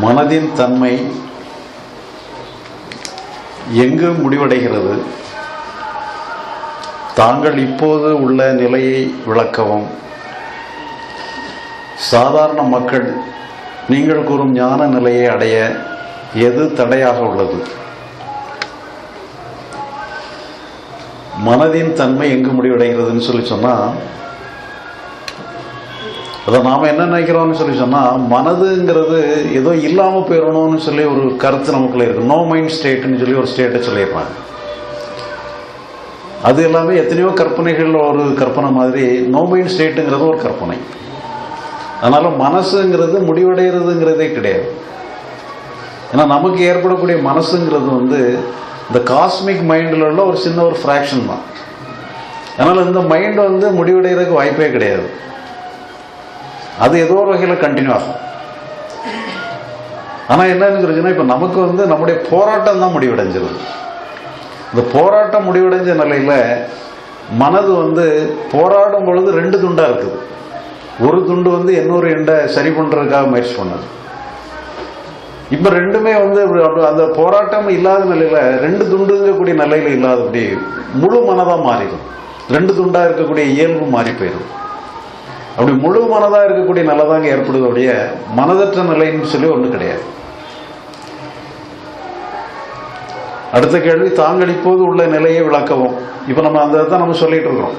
மனதின் தன்மை எங்கு முடிவடைகிறது? தாங்கள் இப்போது உள்ள நிலையை விளக்கவும். சாதாரண மக்கள் நீங்கள் கூறும் ஞான நிலையை அடைய எது தடையாக உள்ளது? மனதின் தன்மை எங்கு முடிவடைகிறதுன்னு சொல்லி சொன்னால் அதை நாம் என்ன நினைக்கிறோம்னு சொல்லி சொன்னால் மனதுங்கிறது ஏதோ இல்லாமல் போயிடணும்னு சொல்லி ஒரு கருத்து நமக்குள்ளே இருக்குது நோ மைண்ட் ஸ்டேட்னு சொல்லி ஒரு ஸ்டேட்டை சொல்லிடுறாங்க அது எல்லாமே எத்தனையோ கற்பனைகளில் ஒரு கற்பனை மாதிரி நோ மைண்ட் ஸ்டேட்டுங்கிறது ஒரு கற்பனை. அதனால் மனசுங்கிறது முடிவடைகிறதுங்கிறதே கிடையாது. ஏன்னா நமக்கு ஏற்படக்கூடிய மனசுங்கிறது வந்து இந்த காஸ்மிக் மைண்டில் உள்ள ஒரு சின்ன ஒரு ஃப்ராக்ஷன் தான். அதனால் இந்த மைண்ட் வந்து முடிவடைகிறதுக்கு வாய்ப்பே கிடையாது. அது ஏதோ ஒரு வகையில் கண்டினியூ ஆகும். ஆனால் என்னன்னு சொல்லிச்சுன்னா இப்போ நமக்கு வந்து நம்முடைய போராட்டம் தான் முடிவடைஞ்சிருது இந்த போராட்டம் முடிவடைஞ்ச நிலையில் மனது வந்து போராடும் பொழுது ரெண்டு துண்டாக இருக்குது. ஒரு துண்டு வந்து இன்னொரு எண்டை சரி பண்ணுறதுக்காக முயற்சி பண்ணது. இப்போ ரெண்டுமே வந்து அந்த போராட்டம் இல்லாத நிலையில் ரெண்டு துண்டுங்கக்கூடிய நிலையில் இல்லாதபடி முழு மனதாக மாறிடும். ரெண்டு துண்டாக இருக்கக்கூடிய இயல்பு மாறி போயிடும். அப்படி முழு மனதாக இருக்கக்கூடிய நிலைதாங்க ஏற்படுவதுடைய மனதற்ற நிலைன்னு சொல்லி ஒன்றும் கிடையாது. அடுத்த கேள்வி தாங்கள் இப்போது உள்ள நிலையை விளக்கவும். இப்போ நம்ம அந்த தான் நம்ம சொல்லிட்டு இருக்கிறோம்.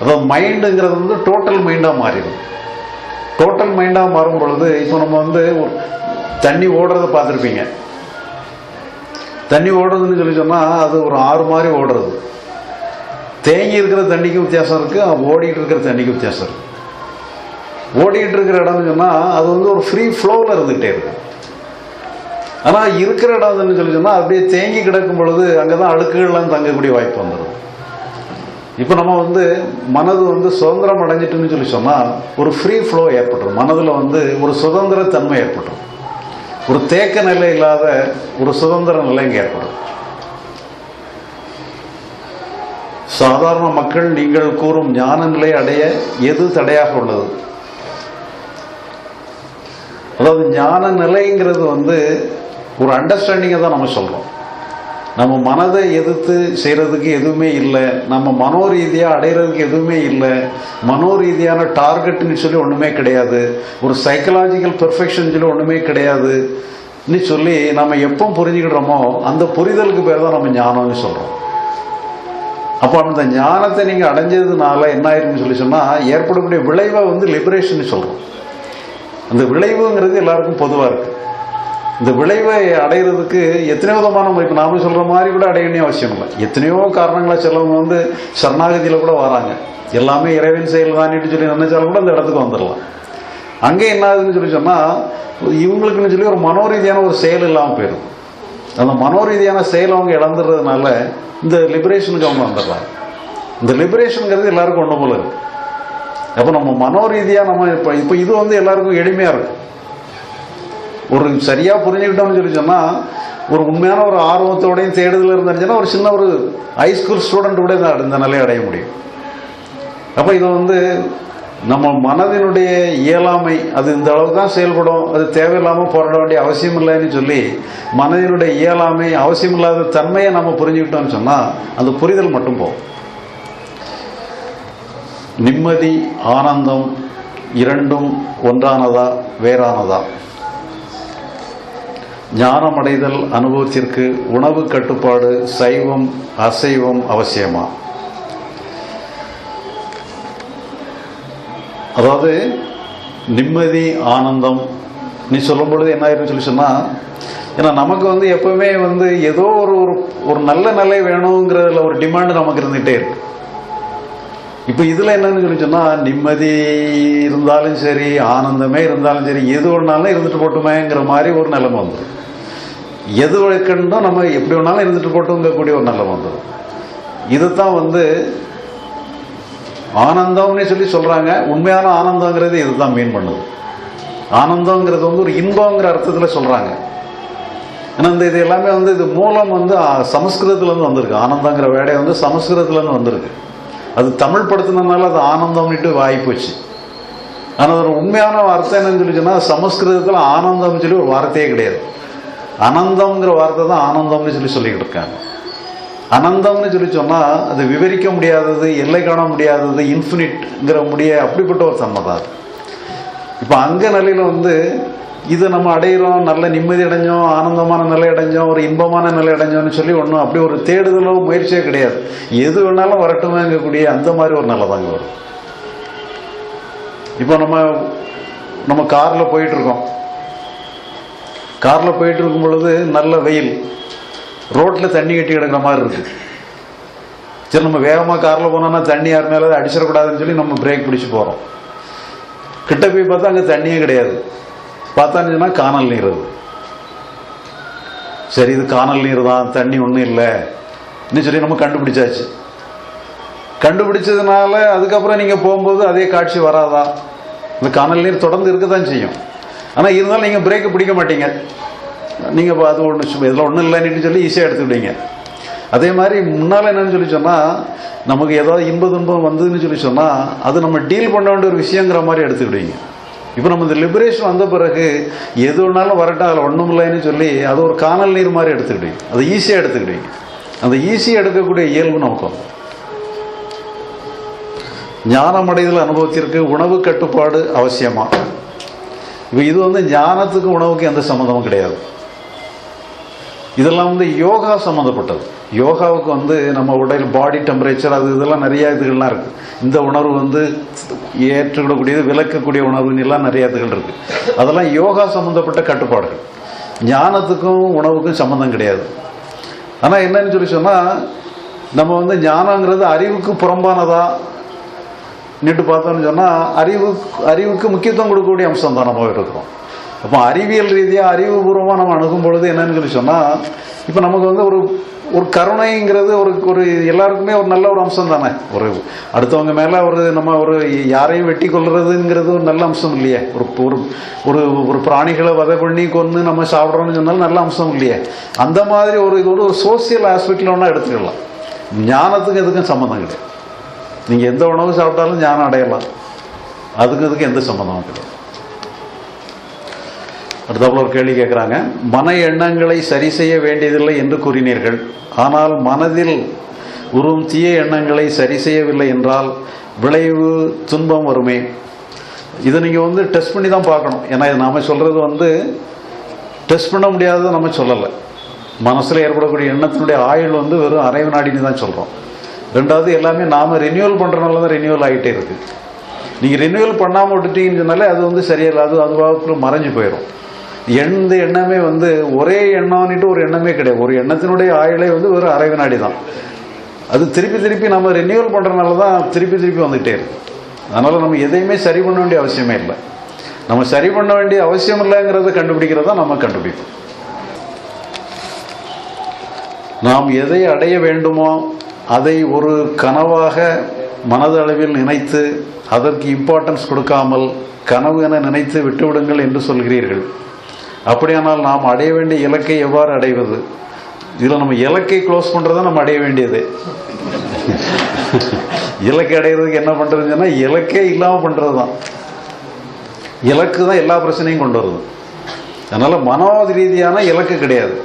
அதாவது மைண்டுங்கிறது வந்து டோட்டல் மைண்டாக மாறிடும். டோட்டல் மைண்டாக மாறும் பொழுது இப்போ நம்ம வந்து தண்ணி ஓடுறத பார்த்துருப்பீங்க. தண்ணி ஓடுறதுன்னு சொல்லி சொன்னால் அது ஒரு ஆறு மாதிரி ஓடுறது. தேங்கி இருக்கிற தண்ணிக்கு வித்தியாசம் இருக்குது ஓடிட்டு இருக்கிற தண்ணிக்கு வித்தியாசம் இருக்குது ஓடிட்டு இருக்கிற இடம்னு சொன்னால் அது வந்து ஒரு ஃப்ரீ ஃப்ளோவில் இருந்துகிட்டே இருக்கு ஆனால் இருக்கிற இடம்னு சொல்லி சொன்னால் அப்படியே தேங்கி கிடக்கும் பொழுது அங்கே தான் அழுக்குகள்லாம் தங்கக்கூடிய வாய்ப்பு வந்துடும் இப்போ நம்ம வந்து மனது வந்து சுதந்திரம் அடைஞ்சிட்டுன்னு சொல்லி சொன்னால் ஒரு ஃப்ரீ ஃப்ளோ ஏற்பட்டுரும். மனதில் வந்து ஒரு சுதந்திர தன்மை ஏற்பட்டுரும். ஒரு தேக்க நிலை இல்லாத ஒரு சுதந்திர நிலை இங்கே ஏற்படும். சாதாரண மக்கள் நீங்கள் கூறும் ஞான நிலை அடைய எது தடையாக உள்ளது? அதாவது ஞான நிலைங்கிறது வந்து ஒரு அண்டர்ஸ்டாண்டிங்கை தான் நம்ம சொல்கிறோம் நம்ம மனதை எதிர்த்து செய்கிறதுக்கு எதுவுமே இல்லை. நம்ம மனோ ரீதியாக அடையிறதுக்கு எதுவுமே இல்லை. மனோ ரீதியான டார்கெட்னு சொல்லி ஒன்றுமே கிடையாது. ஒரு சைக்கலாஜிக்கல் பெர்ஃபெக்ஷன் சொல்லி ஒன்றுமே கிடையாது. சொல்லி நம்ம எப்போ புரிஞ்சுக்கிடுறோமோ அந்த புரிதலுக்கு பேர் தான் நம்ம ஞானம்னு சொல்கிறோம் அப்போ அந்த ஞானத்தை நீங்கள் அடைஞ்சதுனால என்ன ஆயிருக்குன்னு சொல்லி சொன்னால் ஏற்படக்கூடிய விளைவை வந்து லிபரேஷன் சொல்கிறோம் அந்த விளைவுங்கிறது எல்லாருக்கும் பொதுவாக இருக்குது இந்த விளைவை அடைகிறதுக்கு எத்தனை விதமான இப்போ நாம சொல்கிற மாதிரி கூட அடைய வேண்டிய அவசியம் இல்லை. எத்தனையோ காரணங்களை சிலவங்க வந்து சரணாகதியில் கூட வராங்க. எல்லாமே இறைவன் செயல் தானிட்டு சொல்லி நினைச்சாலும் கூட அந்த இடத்துக்கு வந்துடலாம். அங்கே என்ன ஆகுதுன்னு சொல்லி சொன்னால் இவங்களுக்குன்னு சொல்லி ஒரு மனோரீதியான ஒரு செயல் இல்லாமல் போயிடும். அந்த மனோரீதியான செயல் அவங்க இழந்துடுறதுனால இந்த லிபரேஷனுக்கு அவங்க வந்துடுறாங்க. இந்த லிபரேஷனுங்கிறது எல்லாருக்கும் ஒன்று போல இருக்குது அப்போ நம்ம மனோரீதியாக நம்ம இப்போ இப்போ இது வந்து எல்லாருக்கும் எளிமையாக இருக்கும். ஒரு சரியாக புரிஞ்சுக்கிட்டோம்னு சொல்லி சொன்னால் ஒரு உண்மையான ஒரு ஆர்வத்தோடையும் தேடுதல் இருந்துச்சுன்னா ஒரு சின்ன ஒரு ஹைஸ்கூல் ஸ்டூடெண்ட் கூட இந்த நிலையை அடைய முடியும். அப்போ இது வந்து நம்ம மனதினுடைய இயலாமை அது இந்த அளவுக்கு தான் செயல்படும் அது தேவையில்லாமல் போராட வேண்டிய அவசியம் இல்லைன்னு சொல்லி மனதினுடைய இயலாமை அவசியம் இல்லாத தன்மையை நம்ம புரிஞ்சுக்கிட்டோம்னு சொன்னால் அந்த புரிதல் மட்டும் போகும். நிம்மதி ஆனந்தம் இரண்டும் ஒன்றானதா வேறானதா? ஞானமடைதல் அனுபவத்திற்கு உணவு கட்டுப்பாடு சைவம் அசைவம் அவசியமா? அதாவது நிம்மதி ஆனந்தம் நீ சொல்லும் பொழுது என்ன ஆயிருன்னு சொல்லி சொன்னால் ஏன்னா நமக்கு வந்து எப்பவுமே வந்து ஏதோ ஒரு ஒரு ஒரு நல்ல நிலை வேணுங்கிறதுல ஒரு டிமாண்ட் நமக்கு இருந்துகிட்டே இருக்கு. இப்போ இதில் என்னன்னு சொல்லி சொன்னால் நிம்மதி இருந்தாலும் சரி ஆனந்தமே இருந்தாலும் சரி எது ஒன்றாலும் இருந்துட்டு போட்டுமேங்கிற மாதிரி ஒரு நிலைமை வந்துடும் எது வைக்கணும் நம்ம எப்படி வேணாலும் இருந்துட்டு போட்டுங்கக்கூடிய ஒரு நிலைமை வந்துடும் இதுதான் வந்து ஆனந்தம்னு சொல்லி சொல்கிறாங்க உண்மையான ஆனந்தங்கிறது இதுதான் மீன் பண்ணுது. ஆனந்தங்கிறது வந்து ஒரு இன்பங்கிற அர்த்தத்தில் சொல்கிறாங்க ஏன்னா இந்த இது எல்லாமே வந்து இது மூலம் வந்து சமஸ்கிருதத்துலேருந்து வந்திருக்கு. ஆனந்தங்கிற வேடை வந்து சமஸ்கிருதத்துலேருந்து வந்திருக்கு. அது தமிழ் படுத்தினதுனால அது ஆனந்தம்னுட்டு வாய்ப்போச்சு. ஆனால் அதோட உண்மையான வார்த்தை என்னன்னு சொல்லி சமஸ்கிருதத்தில் ஆனந்தம்னு சொல்லி ஒரு வார்த்தையே கிடையாது. அனந்தம்ங்கிற வார்த்தை தான் ஆனந்தம்னு சொல்லி சொல்லிக்கிட்டு இருக்காங்க. அனந்தம்னு சொல்லி சொன்னால் அது விவரிக்க முடியாதது எல்லை காண முடியாதது இன்ஃபினிட்ங்கிற முடிய அப்படிப்பட்ட ஒரு தன்மை தான் இப்போ அங்க நிலையில் வந்து இதை நம்ம அடையிறோம் நல்ல நிம்மதி அடைஞ்சோம் ஆனந்தமான நிலை அடைஞ்சோம் ஒரு இன்பமான நிலை அடைஞ்சோம்னு சொல்லி ஒன்றும் அப்படி ஒரு தேடுதலோ முயற்சியே கிடையாது. எது வேணாலும் வரட்டுமேங்கக்கூடிய அந்த மாதிரி ஒரு நிலை தாங்க வரும். இப்போ நம்ம நம்ம காரில் போயிட்டு இருக்கோம் போயிட்டு இருக்கும் பொழுது நல்ல வெயில். ரோட்டில் தண்ணி கட்டி கிடக்கிற மாதிரி இருக்குது சரி நம்ம வேகமாக காரில் போனோம்னா தண்ணி யார் மேலே அடிச்சிடக்கூடாதுன்னு சொல்லி நம்ம பிரேக் பிடிச்சி போகிறோம் கிட்ட போய் பார்த்தா அங்கே தண்ணியே கிடையாது. பார்த்தா சொன்னா காணல் நீர் அது. சரி இது காணல் நீர் தான் தண்ணி ஒன்றும் இல்லை. இன்னும் சொல்லி நம்ம கண்டுபிடிச்சாச்சு. கண்டுபிடிச்சதுனால அதுக்கப்புறம் நீங்கள் போகும்போது அதே காட்சி வராதா? இந்த காணல் நீர் தொடர்ந்து இருக்க தான் செய்யும். ஆனால் இருந்தாலும் நீங்கள் பிரேக்கு பிடிக்க மாட்டீங்க. நீங்கள் அப்ப அது ஒன்று இதில் ஒன்றும் இல்லைன்னு சொல்லி ஈஸியாக எடுத்துக்கிட்டீங்க. அதே மாதிரி முன்னால் என்னன்னு சொல்லி சொன்னால் நமக்கு ஏதாவது இன்ப துன்பம் வந்ததுன்னு சொல்லி சொன்னால் அது நம்ம டீல் பண்ண வேண்டிய ஒரு விஷயங்கிற மாதிரி எடுத்துக்கிடுவீங்க இப்போ நம்ம இந்த லிபரேஷன் வந்த பிறகு எது வேணாலும் வரட்டும் அதில் ஒன்றும் இல்லைன்னு சொல்லி அது ஒரு காணல் நீர் மாதிரி எடுத்துக்கிட்டீங்க. அதை ஈஸியாக எடுத்துக்கிட்டீங்க. அந்த ஈஸியாக எடுக்கக்கூடிய இயல்பு நமக்கு வந்து ஞானமடைதல் அனுபவத்திற்கு உணவு கட்டுப்பாடு அவசியமாக இப்போ இது வந்து ஞானத்துக்கு உணவுக்கு எந்த சம்மந்தமும் கிடையாது. இதெல்லாம் வந்து யோகா சம்மந்தப்பட்டது யோகாவுக்கு வந்து நம்ம உடல் பாடி டெம்பரேச்சர் அது இதெல்லாம் நிறைய இதுகள்லாம் இருக்குது இந்த உணர்வு வந்து ஏற்றுக்கொள்ளக்கூடியது விளக்கக்கூடிய உணர்வுன்னு எல்லாம் நிறைய இதுகள் இருக்குது அதெல்லாம் யோகா சம்மந்தப்பட்ட கட்டுப்பாடுகள். ஞானத்துக்கும் உணவுக்கும் சம்மந்தம் கிடையாது. ஆனால் என்னன்னு சொல்லி சொன்னால் நம்ம வந்து ஞானங்கிறது அறிவுக்கு புறம்பானதா? நின்று பார்த்தோம்னு சொன்னால் அறிவு அறிவுக்கு முக்கியத்துவம் கொடுக்கக்கூடிய அம்சம் தான் நம்ம இருக்கிறோம். அப்போ அறிவியல் ரீதியாக அறிவுபூர்வமாக நம்ம அணுகும் பொழுது என்னன்னு சொல்லி சொன்னால் இப்போ நமக்கு வந்து ஒரு ஒரு கருணைங்கிறது ஒரு ஒரு எல்லாருக்குமே ஒரு நல்ல ஒரு அம்சம் தானே? ஒரு அடுத்தவங்க மேலே ஒரு நம்ம ஒரு யாரையும் வெட்டி கொள்றதுங்கிறது ஒரு நல்ல அம்சம் இல்லையே? ஒரு ஒரு ஒரு ஒரு பிராணிகளை வதை பண்ணி கொன்று நம்ம சாப்பிட்றோம்னு சொன்னாலும் நல்ல அம்சம் இல்லையே? அந்த மாதிரி ஒரு இது ஒரு சோசியல் ஆஸ்பெக்டில் ஒன்றா எடுத்துக்கலாம். ஞானத்துக்கு எதுக்கும் சம்மந்தம் கிடையாது. நீங்கள் எந்த உணவு சாப்பிட்டாலும் ஞானம் அடையலாம். அதுக்கு இதுக்கு எந்த சம்மந்தமும் கிடையாது. அடுத்தவள ஒரு கேள்வி கேட்குறாங்க மன எண்ணங்களை சரி செய்ய வேண்டியதில்லை என்று கூறினீர்கள். ஆனால் மனதில் உறும் தீய எண்ணங்களை சரி செய்யவில்லை என்றால் விளைவு துன்பம் வருமே. இதை நீங்கள் வந்து டெஸ்ட் பண்ணி தான் பார்க்கணும். ஏன்னா இது நாம் சொல்கிறது வந்து டெஸ்ட் பண்ண முடியாததை நம்ம சொல்லலை. மனசில் ஏற்படக்கூடிய எண்ணத்தினுடைய ஆயுள் வந்து வெறும் அரை வினாடின்னு தான் சொல்கிறோம் ரெண்டாவது எல்லாமே நாம் ரினியூவல் பண்ணுறனால தான் ரினியூவல் ஆகிட்டே இருக்குது நீங்கள் ரினியூவல் பண்ணாமல் விட்டுட்டீங்கன்னு சொன்னாலே அது வந்து சரியில்லை. அது அதுவாக மறைஞ்சு போயிடும் எந்த எண்ணமே வந்து ஒரே எண்ணம்னுட்டு ஒரு எண்ணமே கிடையாது. ஒரு எண்ணத்தினுடைய ஆயுளே வந்து வெறும் அரை வினாடி தான். அது திருப்பி திருப்பி நம்ம ரினியூவல் பண்ணுறதுனால தான் திருப்பி திருப்பி வந்துகிட்டே இருக்கு. அதனால் நம்ம எதையுமே சரி பண்ண வேண்டிய அவசியமே இல்லை. நம்ம சரி பண்ண வேண்டிய அவசியம் இல்லைங்கிறத கண்டுபிடிக்கிறதா நம்ம கண்டுபிடிப்போம் நாம் எதை அடைய வேண்டுமோ அதை ஒரு கனவாக மனதளவில் நினைத்து அதற்கு இம்பார்ட்டன்ஸ் கொடுக்காமல் கனவு என நினைத்து விட்டுவிடுங்கள் என்று சொல்கிறீர்கள். அப்படியானால் நாம் அடைய வேண்டிய இலக்கை எவ்வாறு அடைவது? இதில் நம்ம இலக்கை க்ளோஸ் பண்ணுறதை நம்ம அடைய வேண்டியது. இலக்கை அடைகிறதுக்கு என்ன பண்ணுறதுன்னா இலக்கே இல்லாமல் பண்ணுறது தான் இலக்கு தான் எல்லா பிரச்சனையும் கொண்டு வருது. அதனால் மனோவாத ரீதியான இலக்கு கிடையாது.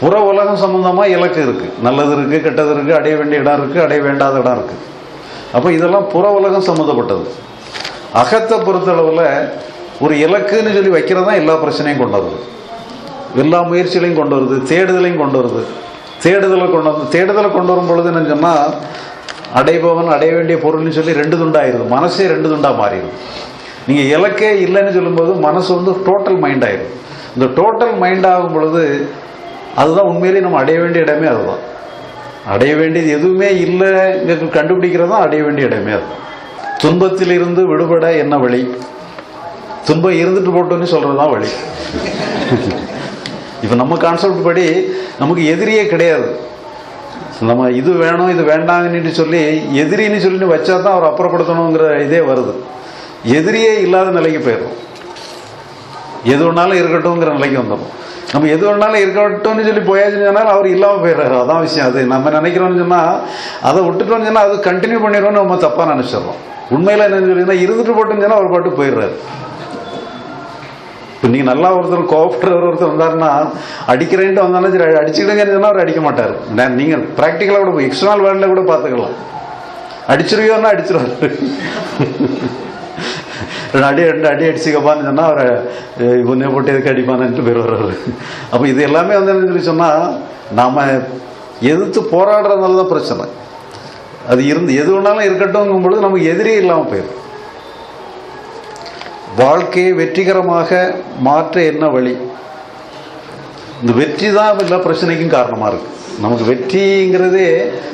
புற உலகம் சம்மந்தமாக இலக்கு இருக்குது நல்லது இருக்குது கெட்டது இருக்குது அடைய வேண்டிய இடம் இருக்குது அடைய வேண்டாத இடம் இருக்குது அப்போ இதெல்லாம் புற உலகம் சம்மந்தப்பட்டது அகத்தை பொறுத்தளவில் ஒரு இலக்குன்னு சொல்லி வைக்கிறது தான் எல்லா பிரச்சனையும் கொண்டு வருது. எல்லா முயற்சிகளையும் கொண்டு வருது. தேடுதலையும் கொண்டு வருது. தேடுதலை கொண்டு வந்து தேடுதலை கொண்டு வரும் பொழுது என்ன சொன்னால் அடைபவன் அடைய வேண்டிய பொருள்னு சொல்லி ரெண்டு துண்டாயிருது. மனசே ரெண்டு துண்டாக மாறிடும் நீங்கள் இலக்கே இல்லைன்னு சொல்லும்போது மனசு வந்து டோட்டல் மைண்ட் ஆயிடும் இந்த டோட்டல் மைண்ட் ஆகும் பொழுது அதுதான் உண்மையிலேயே நம்ம அடைய வேண்டிய இடமே அதுதான். அடைய வேண்டியது எதுவுமே இல்லை கண்டுபிடிக்கிறது தான் அடைய வேண்டிய இடமே அது. துன்பத்திலிருந்து விடுபட என்ன வழி? துன்பம் இருந்துட்டு போட்டோன்னு சொல்றது தான் வழி. இப்போ நம்ம கான்செப்ட் படி நமக்கு எதிரியே கிடையாது. நம்ம இது வேணும் இது வேண்டாங்கன்னு சொல்லி எதிரின்னு சொல்லி வச்சா தான் அவர் அப்புறப்படுத்தணுங்கிற இதே வருது. எதிரியே இல்லாத நிலைக்கு போயிடும் எது வேணாலும் இருக்கட்டும்ங்கிற நிலைக்கு வந்துடும் நம்ம எது வேணாலும் இருக்கட்டும்னு சொல்லி போயாச்சுன்னு சொன்னால் அவர் இல்லாமல் போயிடுறாரு. அதான் விஷயம். அது நம்ம நினைக்கிறோம்னு சொன்னால் அதை விட்டுட்டோம்னு சொன்னால் அது கண்டினியூ பண்ணிடுவோம்னு நம்ம தப்பாக நினச்சிடுறோம். உண்மையில் என்னன்னு சொல்லிங்கன்னா இருந்துட்டு போட்டோம்னு சொன்னால் அவர் பாட்டு போயிடுறாரு. இப்போ நீங்கள் நல்லா ஒருத்தர் கோபப்படுற ஒருத்தர் வந்தாருன்னா அடிக்கிறேன்ட்டு வந்தாலும் சரி அடிச்சுக்கிட்டேங்கன்னு சொன்னால் அவர் அடிக்க மாட்டார். நான் நீங்கள் ப்ராக்டிக்கலாக கூட எக்ஸ்டர்னல் வேர்ல்டில் கூட பார்த்துக்கலாம். அடிச்சிருவியோன்னா அடிச்சிருவாரு. ரெண்டு அடி ரெண்டு அடி அடிச்சுக்கப்பான்னு சொன்னால் அவரை அஹ், போட்டு எதுக்கு அடிப்பானுன்ட்டு பேர் வர்றாரு. அப்போ இது எல்லாமே வந்து என்ன சொல்லி சொன்னால் நாம் எதிர்த்து போராடுறதுனால தான் பிரச்சனை. அது இருந்து எது வேணாலும் இருக்கட்டும் பொழுது நமக்கு எதிரே இல்லாமல் போயிடும் வாழ்க்கையை வெற்றிகரமாக மாற்ற என்ன வழி? இந்த வெற்றி தான் எல்லா பிரச்சனைக்கும் காரணமாக இருக்கு. நமக்கு வெற்றிங்கிறதே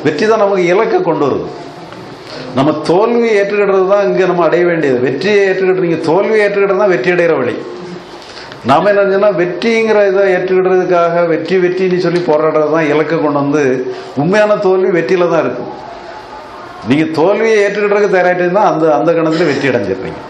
வெற்றி தான் நமக்கு இலக்கை கொண்டு வருது. நம்ம தோல்வியை ஏற்றுக்கிடுறது தான் இங்கே நம்ம அடைய வேண்டியது. வெற்றியை ஏற்றுக்கிட்டு நீங்கள் தோல்வியை ஏற்றுக்கிட்டது தான் வெற்றி அடைகிற வழி. நாம என்ன செஞ்சோம்னா வெற்றிங்கிற இதை ஏற்றுக்கிடுறதுக்காக வெற்றி வெற்றின்னு சொல்லி போராடுறது தான் இலக்கை கொண்டு வந்து உண்மையான தோல்வி வெற்றியில் தான் இருக்கும். நீங்கள் தோல்வியை ஏற்றுக்கிட்டதுக்கு தயாராகிட்டீங்கன்னா அந்த அந்த கணத்தில் வெற்றி அடைஞ்சிடுறீங்க.